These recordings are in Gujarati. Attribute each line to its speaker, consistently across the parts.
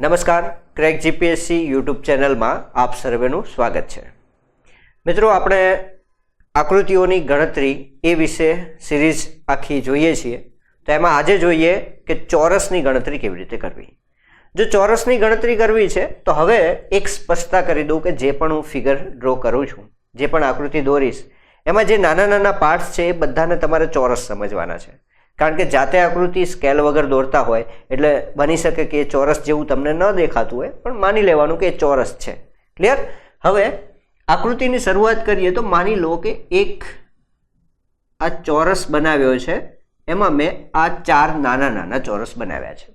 Speaker 1: નમસ્કાર ક્રેક જીપીએસસી યુટ્યુબ ચેનલમાં આપ સર્વેનું સ્વાગત છે. મિત્રો, આપણે આકૃતિઓની ગણતરી એ વિશે સિરીઝ આખી જોઈએ છીએ. તો એમાં આજે જોઈએ કે ચોરસની ગણતરી કેવી રીતે કરવી. જો ચોરસની ગણતરી કરવી છે, તો હવે એક સ્પષ્ટતા કરી દઉં કે જે પણ હું ફિગર ડ્રો કરું છું, જે પણ આકૃતિ દોરીશ, એમાં જે નાના નાના પાર્ટ્સ છે એ બધાને તમારે ચોરસ સમજવાના છે. કારણ કે જાતે આકૃતિ સ્કેલ વગર દોરતા હોય, એટલે બની શકે કે એ ચોરસ જેવું તમને ન દેખાતું હોય, પણ માની લેવાનું કે એ ચોરસ છે. ક્લિયર હવે આકૃતિની શરૂઆત કરીએ તો માની લો કે એક આ ચોરસ બનાવ્યો છે, એમાં મેં આ ચાર નાના નાના ચોરસ બનાવ્યા છે.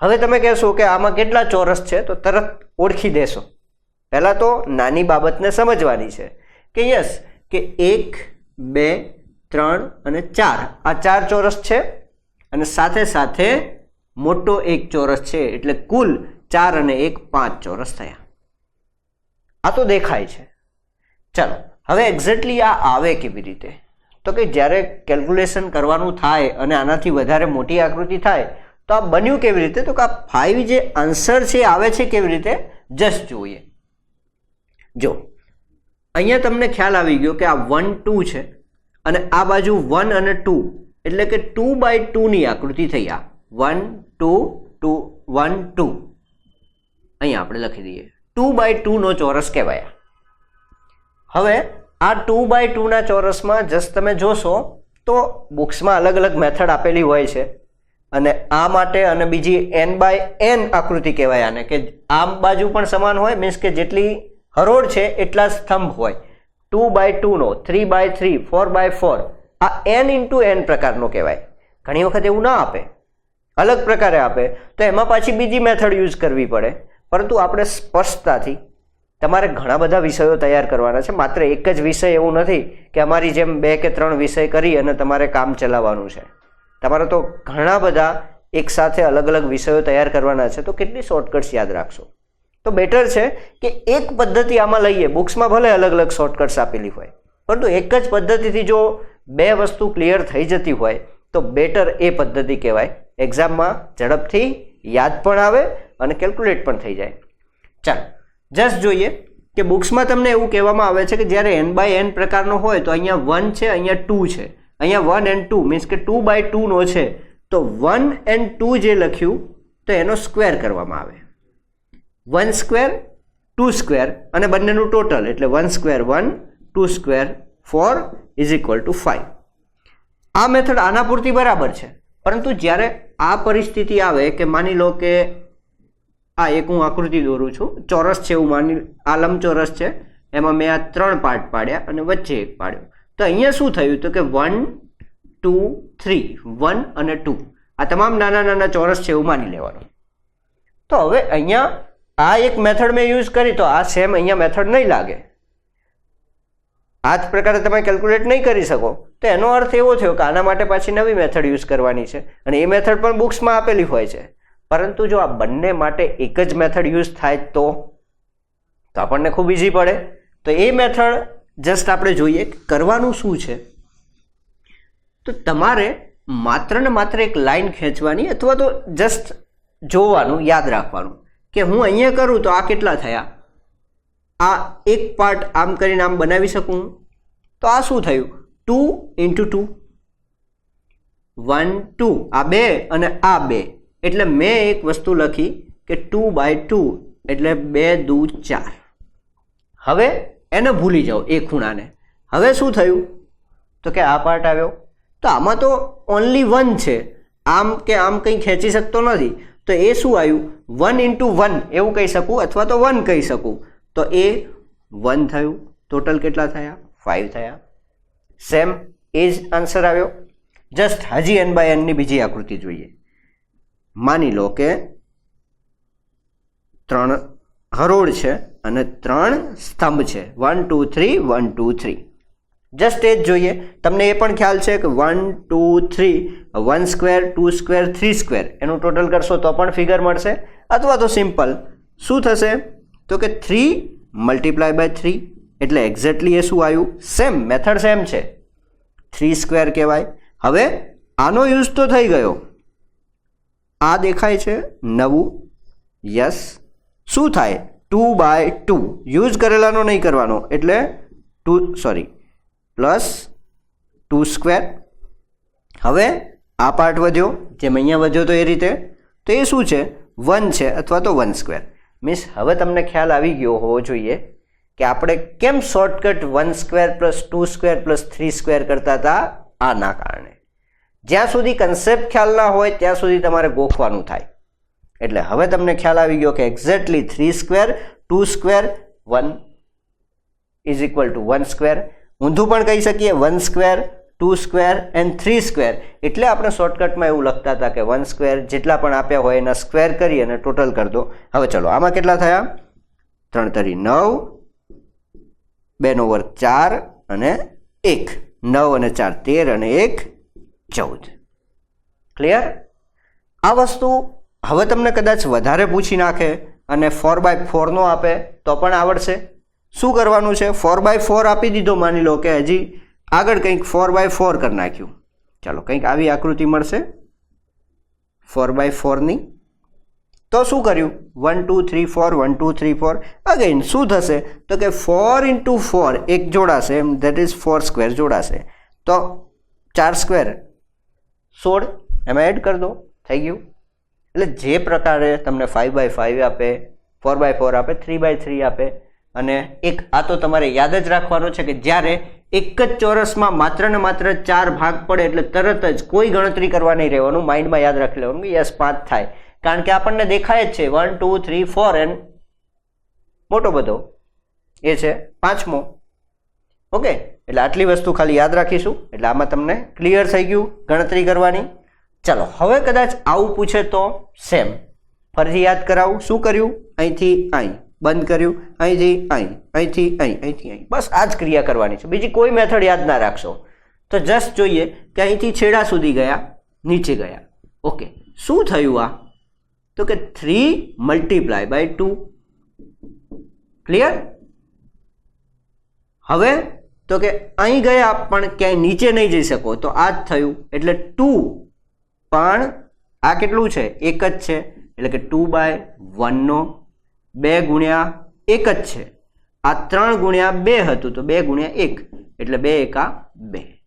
Speaker 1: હવે તમે કહેશો કે આમાં કેટલા ચોરસ છે, તો તરત ઓળખી દેશો. પહેલાં તો નાની બાબતને સમજવાની છે કે યસ, કે એક, બે ત્રણ અને ચાર. આ ચાર ચોરસ છે અને સાથે સાથે મોટો એક ચોરસ છે. એટલે કુલ ચાર અને એક પાંચ ચોરસ થયા. આ તો દેખાય છે. ચાલો, હવે એક્ઝેક્ટલી આ આવે કેવી રીતે? તો કે જ્યારે કેલ્ક્યુલેશન કરવાનું થાય અને આનાથી વધારે મોટી આકૃતિ થાય, તો આ બન્યું કેવી રીતે? તો કે આ ફાઇવ જે આન્સર છે આવે છે કેવી રીતે? જસ્ટ જોઈએ. જો, અહીંયા તમને ખ્યાલ આવી ગયો કે આ વન ટુ છે. અને આ બાજુ વન અને ટુ એટલે કે ટુ બાય ટુની આકૃતિ થઈ આ. One two two one two અહીંયા આપણે લખી દઈએ. ટુ બાય ટુનો ચોરસ કહેવાય. હવે આ ટુ બાય ટુના ચોરસમાં જસ્ટ તમે જોશો તો બુક્સમાં અલગ અલગ મેથડ આપેલી હોય છે. અને આ માટે અને બીજી એન બાય એન આકૃતિ કહેવાય આને, કે આમ બાજુ પણ સમાન હોય મીન્સ કે જેટલી હરોળ છે, એટલા સ્તંભ હોય. Two by ટુનો, three by three, four by four, આ એન ઇન્ટુ એન પ્રકારનો કહેવાય. ઘણી વખત એવું ના આપે. અલગ પ્રકારે આપે. તો એમાં પાછી બીજી મેથડ યુઝ કરવી પડે. પરંતુ આપણે સ્પષ્ટતાથી તમારે ઘણા બધા વિષયો તૈયાર કરવાના છે. માત્ર એક જ વિષય એવું નથી કે અમારી જેમ બે કે ત્રણ વિષય કરી અને તમારે કામ ચલાવવાનું છે. તમારે તો ઘણા બધા એકસાથે અલગ અલગ વિષયો તૈયાર કરવાના છે. તો કેટલી શોર્ટકટ્સ યાદ રાખશો? તો બેટર છે કે એક પદ્ધતિ આમાં લઈએ. બુક્સમાં ભલે અલગ અલગ શોર્ટકટ્સ આપેલી હોય, પરંતુ એક જ પદ્ધતિથી જો બે વસ્તુ ક્લિયર થઈ જતી હોય, તો બેટર એ પદ્ધતિ કહેવાય. એક્ઝામમાં ઝડપથી યાદ પણ આવે અને કેલ્ક્યુલેટ પણ થઈ જાય. ચાલો જસ્ટ જોઈએ કે બુક્સમાં તમને એવું કહેવામાં આવે છે કે જ્યારે એન બાય એન પ્રકારનો હોય, તો અહીંયા વન છે, અહીંયા ટુ છે. અહીંયા વન એન્ડ ટુ મીન્સ કે ટુ બાય ટુનો છે. તો વન એન્ડ ટુ જે લખ્યું, તો એનો સ્ક્વેર કરવામાં આવે. વન સ્ક્વેર, ટુ સ્ક્વેર અને બંનેનું ટોટલ એટલે one square one, two square four is equal to five આ મેથડ આના પૂરતી બરાબર છે. પરંતુ જ્યારે આ પરિસ્થિતિ આવે કે માની લો કે આ એક હું આકૃતિ દોરું છું, ચોરસ છે એવું માની, આ લંબચોરસ છે, એમાં મેં આ ત્રણ પાર્ટ પાડ્યા અને વચ્ચે એક પાડ્યો. તો અહીંયા શું થયું તો કે વન ટુ થ્રી વન અને ટુ આ તમામ નાના નાના ચોરસ છે એવું માની લેવાનું. તો હવે અહીંયા આ એક મેથડ મેં યુઝ કરી તો આ સેમ અહીંયા મેથડ નહીં લાગે. આ જ પ્રકારે તમે કેલ્ક્યુલેટ નહીં કરી શકો. તો એનો અર્થ એવો થયો કે આના માટે પાછી નવી મેથડ યુઝ કરવાની છે અને એ મેથડ પણ બુક્સમાં આપેલી હોય છે. પરંતુ જો આ બંને માટે એક જ મેથડ યુઝ થાય તો? તો આપણને ખૂબ ઇઝી પડે. તો એ મેથડ જસ્ટ આપણે જોઈએ કરવાનું શું છે? તો તમારે માત્ર ને માત્ર એક લાઈન ખેંચવાની અથવા તો જસ્ટ જોવાનું, યાદ રાખવાનું. કે હું અહીંયા કરું તો આ કેટલા થયા? આ એક પાર્ટ આમ કરીને આમ બનાવી શકું તો આ શું થયું? Two into two one two આ બે અને આ બે. એટલે મેં એક વસ્તુ લખી કે ટુ બાય ટુ એટલે બે, દુ, ચાર. હવે એને ભૂલી જાઓ એ ખૂણાને. હવે શું થયું? તો કે આ પાર્ટ આવ્યો. તો આમાં તો ઓનલી વન છે. આમ કે આમ કંઈ ખેંચી શકતો નથી. તો એ શું આવ્યું? વન ઇન્ટુ વન, એવું કહી શકું અથવા તો વન કહી શકું. તો એ વન થયું. ટોટલ કેટલા થયા? ફાઇવ થયા. સેમ એ જ આન્સર આવ્યો. જસ્ટ હજી એન બાય એનની બીજી આકૃતિ જોઈએ. માની લો કે ત્રણ હરોળ છે અને ત્રણ સ્તંભ છે. One two three one two three just એ જ જોઈએ. તમને એ પણ ખ્યાલ છે કે one two three one square two square three square એનું ટોટલ કરશો તો પણ ફિગર મળશે. અથવા તો સિમ્પલ શું થશે? તો કે થ્રી મલ્ટીપ્લાય બાય થ્રી એટલે એક્ઝેક્ટલી એ શું આવ્યું? સેમ મેથડ સેમ છે. થ્રી સ્ક્વેર કહેવાય. હવે આનો યુઝ તો થઈ ગયો. આ દેખાય છે નવું. યસ શું થાય? ટુ બાય ટુ યુઝ કરેલાનો નહીં કરવાનો. એટલે two sorry plus two square. હવે આ પાર્ટ વધ્યો. જેમ અહીંયા વધ્યો તો એ રીતે. તો એ શું છે? વન છે અથવા તો વન સ્ક્વેર. મીન્સ હવે તમને ખ્યાલ આવી ગયો હોવો જોઈએ કે આપણે કેમ shortcut one square plus two square plus three square કરતા હતા આના કારણે. જ્યાં સુધી કન્સેપ્ટ ખ્યાલ ના હોય, ત્યાં સુધી તમારે ગોખવાનું થાય. એટલે હવે તમને ખ્યાલ આવી ગયો કે exactly three square, two square, one is equal to one square. ઊંધું પણ કહી શકીએ one square two square and three square એટલે આપણે શોર્ટકટમાં એવું લખતા હતા કે વન સ્ક્વેર જેટલા પણ આપ્યા હોય એના સ્ક્વેર કરી અને ટોટલ કરી દો. હવે ચલો, આમાં કેટલા થયા? ત્રણ તરી નવ, બેનો વર્ગ ચાર અને એક. નવ અને ચાર તેર અને એક ચૌદ. ક્લિયર આ વસ્તુ હવે તમને કદાચ વધારે પૂછી નાખે અને ફોર બાય ફોરનો આપે તો પણ આવડશે. શું કરવાનું છે? ફોર બાય ફોર આપી દીધો, માની લો કે હજી આગળ કંઈક ફોર બાય ફોર કરી નાખ્યું. ચાલો, કંઈક આવી આકૃતિ મળશે. ફોર બાય ફોરની તો શું કર્યું? One two three four one two three four again શું થશે? તો કે ફોર ઇન્ટુ ફોર એક જોડાશે, એમ ધેટ ઇઝ ફોર સ્ક્વેર જોડાશે. તો ચાર સ્ક્વેર સોળ. એમાં એડ કરી દો. થઈ ગયું. એટલે જે પ્રકારે તમને ફાઇવ બાય ફાઇવ આપે ફોર બાય ફોર આપે થ્રી બાય થ્રી આપે અને એક, આ તો તમારે યાદ જ રાખવાનું છે કે જ્યારે એક જ ચોરસમાં માત્ર ને માત્ર ચાર ભાગ પડે એટલે તરત જ કોઈ ગણતરી કરવા નહીં રહેવાનું, માઇન્ડમાં યાદ રાખી લેવાનું કે યસ, પાંચ થાય. કારણ કે આપણને દેખાય જ છે, one, two, three, four n મોટો બધો. એ છે પાંચમો. ઓકે? એટલે આટલી વસ્તુ ખાલી યાદ રાખીશું. એટલે આમાં તમને ક્લિયર થઈ ગયું ગણતરી કરવાની. ચાલો, હવે કદાચ આવું પૂછે તો સેમ ફરીથી યાદ કરાવું. શું કર્યું? અહીંથી અહીં. બંધ કર્યું, અહીંથી અહીં અહીંથી અહીં અહીંથી અહીં. બસ આ જ ક્રિયા કરવાની છે. બીજી કોઈ મેથડ યાદ ના રાખશો. તો જસ્ટ જોઈએ કે અહીંથી છેડા સુધી ગયા, નીચે ગયા. ઓકે શું થયું આ? તો કે three multiply by two clear હવે તો કે અહીં ગયા પણ ક્યાંય નીચે નહીં જઈ શકો. તો આ જ થયું. એટલે ટુ પણ આ કેટલું છે? એક જ છે. એટલે કે ટુ બાય વનનો બે ગુણ્યા એક જ છે. આ ત્રણ ગુણ્યા બે હતું તો બે ગુણ્યા એક. એટલે બે એકા બે.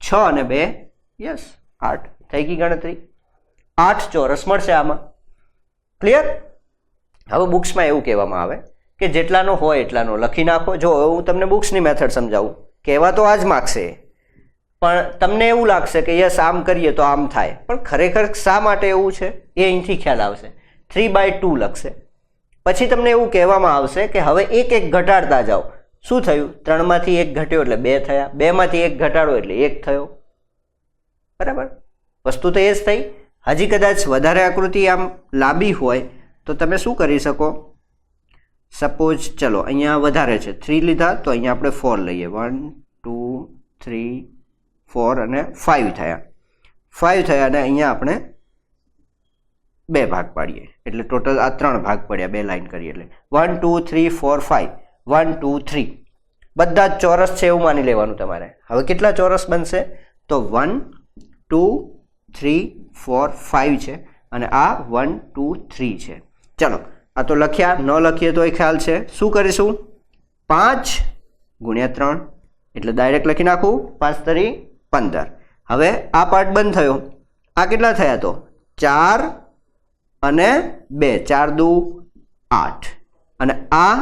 Speaker 1: છ અને બે, યસ, આઠ. થઈ ગઈ ગણતરી? આઠ ચોરસ મળશે આમાં. ક્લિયર હવે બુક્સમાં એવું કહેવામાં આવે કે જેટલાનો હોય એટલાનો. લખી નાખો. જો હું તમને બુક્સની મેથડ સમજાવું. કહેવા તો આ જ માગશે. પણ તમને એવું લાગશે કે, યસ, આમ કરીએ તો આમ થાય. પણ ખરેખર શા માટે એવું છે? એ અહીંથી ખ્યાલ આવશે. થ્રી બાય ટુ લખશે. પછી તમને એવું કહેવામાં આવશે કે હવે એક એક ઘટાડતા જાઓ. શું થયું? ત્રણમાંથી એક ઘટ્યો એટલે બે થયા. બેમાંથી એક ઘટાડો એટલે એક થયો. બરાબર? વસ્તુ તો એ જ થઈ. હજી કદાચ વધારે આકૃતિ આમ લાંબી હોય તો તમે શું કરી શકો? સપોઝ, ચલો, અહીંયા વધારે છે. થ્રી લીધા તો અહીંયા આપણે ફોર લઈએ. વન, ટુ, થ્રી, ફોર અને ફાઇવ થયા. ફાઇવ થયા અને અહીંયા આપણે બે ભાગ પાડીએ. એટલે ટોટલ આ ત્રણ ભાગ પડ્યા, બે લાઇન કરીએ એટલે. One two three four five one two three બધા જ ચોરસ છે એવું માની લેવાનું તમારે. હવે કેટલા ચોરસ બનશે? તો one two three four five છે અને આ વન ટુ થ્રી છે. ચલો, આ તો લખ્યા, ન લખીએ તો એ ખ્યાલ છે. શું કરીશું? પાંચ ગુણ્યા ત્રણ, એટલે ડાયરેક્ટ લખી નાખું, પાંચ તરી પંદર. હવે આ પાર્ટ બંધ થયો. આ કેટલા થયા તો? ચાર અને બે, ચાર, દુ, આઠ. અને આ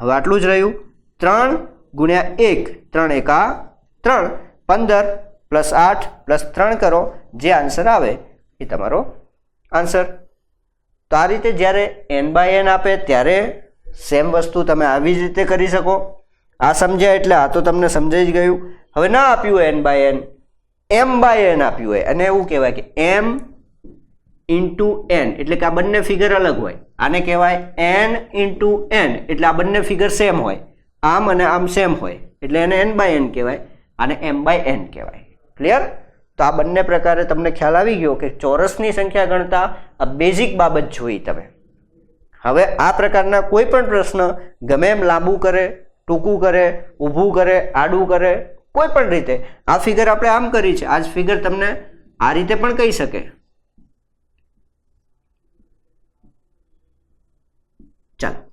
Speaker 1: હવે આટલું જ રહ્યું. ત્રણ ગુણ્યા એક, ત્રણ એકા ત્રણ. પંદર પ્લસ આઠ પ્લસ ત્રણ કરો, જે આન્સર આવે એ તમારો આન્સર. તો આ રીતે જ્યારે એન બાય એન આપે, ત્યારે સેમ વસ્તુ તમે આવી જ રીતે કરી શકો. આ સમજ્યા એટલે આ તો તમને સમજાઈ જ ગયું. હવે ના આપ્યું n by n m by n આપ્યું હોય. અને એવું કહેવાય કે એમ ઇન્ટુ એન એટલે કે આ બંને ફિગર અલગ હોય. આને કહેવાય એન ઇન્ટુ એન એટલે આ બંને ફિગર સેમ હોય. આમ અને આમ સેમ હોય. એટલે એને એન બાય એન કહેવાય, આને એમ બાય એન કહેવાય. ક્લિયર તો આ બંને પ્રકારે તમને ખ્યાલ આવી ગયો કે ચોરસની સંખ્યા ગણતા આ બેઝિક બાબત જોઈ તમે. હવે આ પ્રકારના કોઈ પણ પ્રશ્ન ગમે એમ લાંબુ કરે, ટૂંકું કરે, ઊભું કરે, આડું કરે, કોઈ પણ રીતે, આ ફિગર આપણે આમ કરી છે. આ જ ફિગર તમને આ રીતે પણ કહી શકે. ચાલો,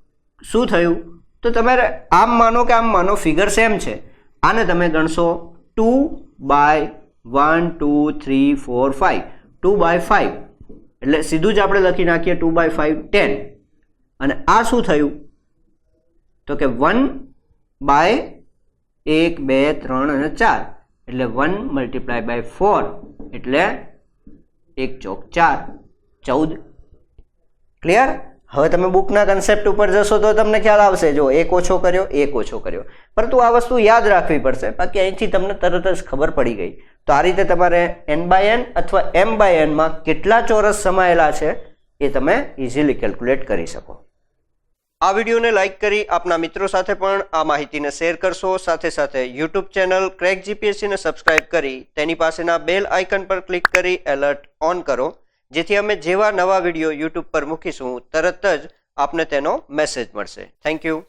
Speaker 1: શું થયું? તો તમારે આમ માનો કે આમ માનો, ફિગર સેમ છે. આને તમે ગણશો two by one, two, three, four five two by five એટલે સીધું જ આપણે લખી નાખીએ ટુ બાય ફાઇવ ટેન. અને આ શું થયું? તો કે વન બાય એક, બે, ત્રણ અને ચાર. એટલે વન મલ્ટીપ્લાય બાય ફોર એટલે એક ચોક ચાર. ચૌદ. ક્લિયર હવે તમે બુકના કન્સેપ્ટ ઉપર જશો તો તમને ખ્યાલ આવશે, જો એક ઓછો કર્યો, એક ઓછો કર્યો. પરંતુ આ વસ્તુ યાદ રાખવી પડશે. બાકી અહીંથી તમને તરત જ ખબર પડી ગઈ. તો આ રીતે તમારે એન બાય એન અથવા એમ બાય એનમાં કેટલા ચોરસ સમાયેલા છે એ તમે ઇઝીલી કેલ્ક્યુલેટ કરી શકો. આ વિડીયોને લાઇક કરી આપના મિત્રો સાથે પણ આ માહિતીને શેર કરશો. સાથે સાથે યુટ્યુબ ચેનલ ક્રેક જીપીએસસીને સબસ્ક્રાઇબ કરી તેની પાસેના બેલ આઇકન પર ક્લિક કરી એલર્ટ ઓન કરો. જેથી અમે જેવા નવા વીડિયો યુટ્યુબ પર મૂકીશું, તરત જ આપને તેનો મેસેજ મળશે. Thank you